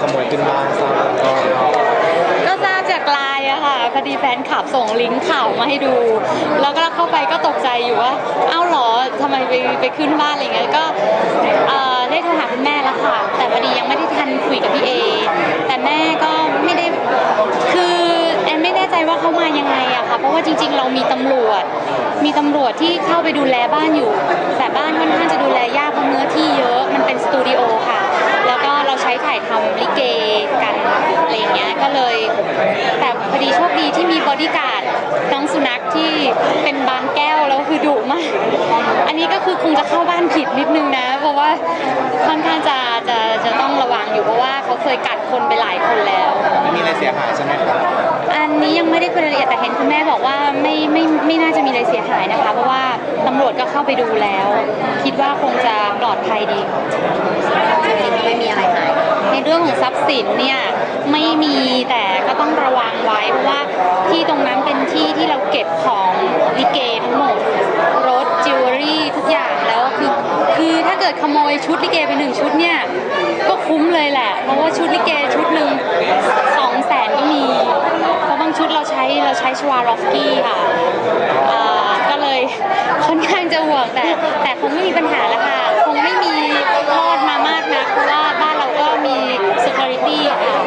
ขโมยขึ้นบ้านทราบก็ก็ทราบจากไลน์อะค่ะพอดีแฟนคลับส่งลิงก์ข่าวมาให้ดู แล้วก็เข้าไปก็ตกใจอยู่ว่า เอ้าเหรอทำไมไปไปขึ้นบ้านอะไรเงี้ยก็เอ่อได้โทรหาคุณแม่แล้วค่ะ แต่พอดียังไม่ได้ทันคุยกับพี่เอ แต่แม่ก็ไม่ได้คือแอนไม่แน่ใจว่าเขามายังไงอะค่ะเพราะว่าจริง ๆ เรามีตำรวจ มีตำรวจที่เข้าไปดูแลบ้านอยู่ แต่บ้านค่อนข้างจะดูแล แต่พอดีโชคดีที่มีบอดี้การ์ดน้องสุนัขที่เป็นบางแก้วแล้วคือดุมาก อันนี้ก็คือคงจะเข้าบ้านผิดนิดนึงนะ เพราะว่าค่อนข้างจะจะจะต้องระวังอยู่เพราะว่าเขาเคยกัดคนไปหลายคนแล้วไม่มีอะไรเสียหายใช่ไหมครับอันนี้ยังไม่ได้คุยรายละเอียดแต่เห็นคุณแม่บอกว่าไม่ไม่ไม่น่าจะมีอะไรเสียหายนะคะ เพราะว่าตำรวจก็เข้าไปดูแล้ว คิดว่าคงจะปลอดภัยดีไม่มีอะไรหายในเรื่องของทรัพย์สินเนี่ยไม่มีแต่ก็ต้องระวัง ไว้ เพราะว่าที่ตรงนั้นเป็นที่ที่เราเก็บของลิเกทั้งหมดรถจิวเวลรี่ทุกอย่างแล้วคือคือถ้าเกิดขโมยชุดลิเกไปหนึ่งชุดเนี่ยก็คุ้มเลยแหละ เพราะว่าชุดลิเกชุดหนึ่งสองแสนก็มีเพราะบางชุดเราใช้เราใช้ชวาร็อกกี้ค่ะก็เลยค่อนข้างจะห่วงแต่แต่คงไม่มีปัญหาแล้วค่ะคงไม่มีรอดมามากนะเพราะว่าบ้านเราก็มี security ค่ะ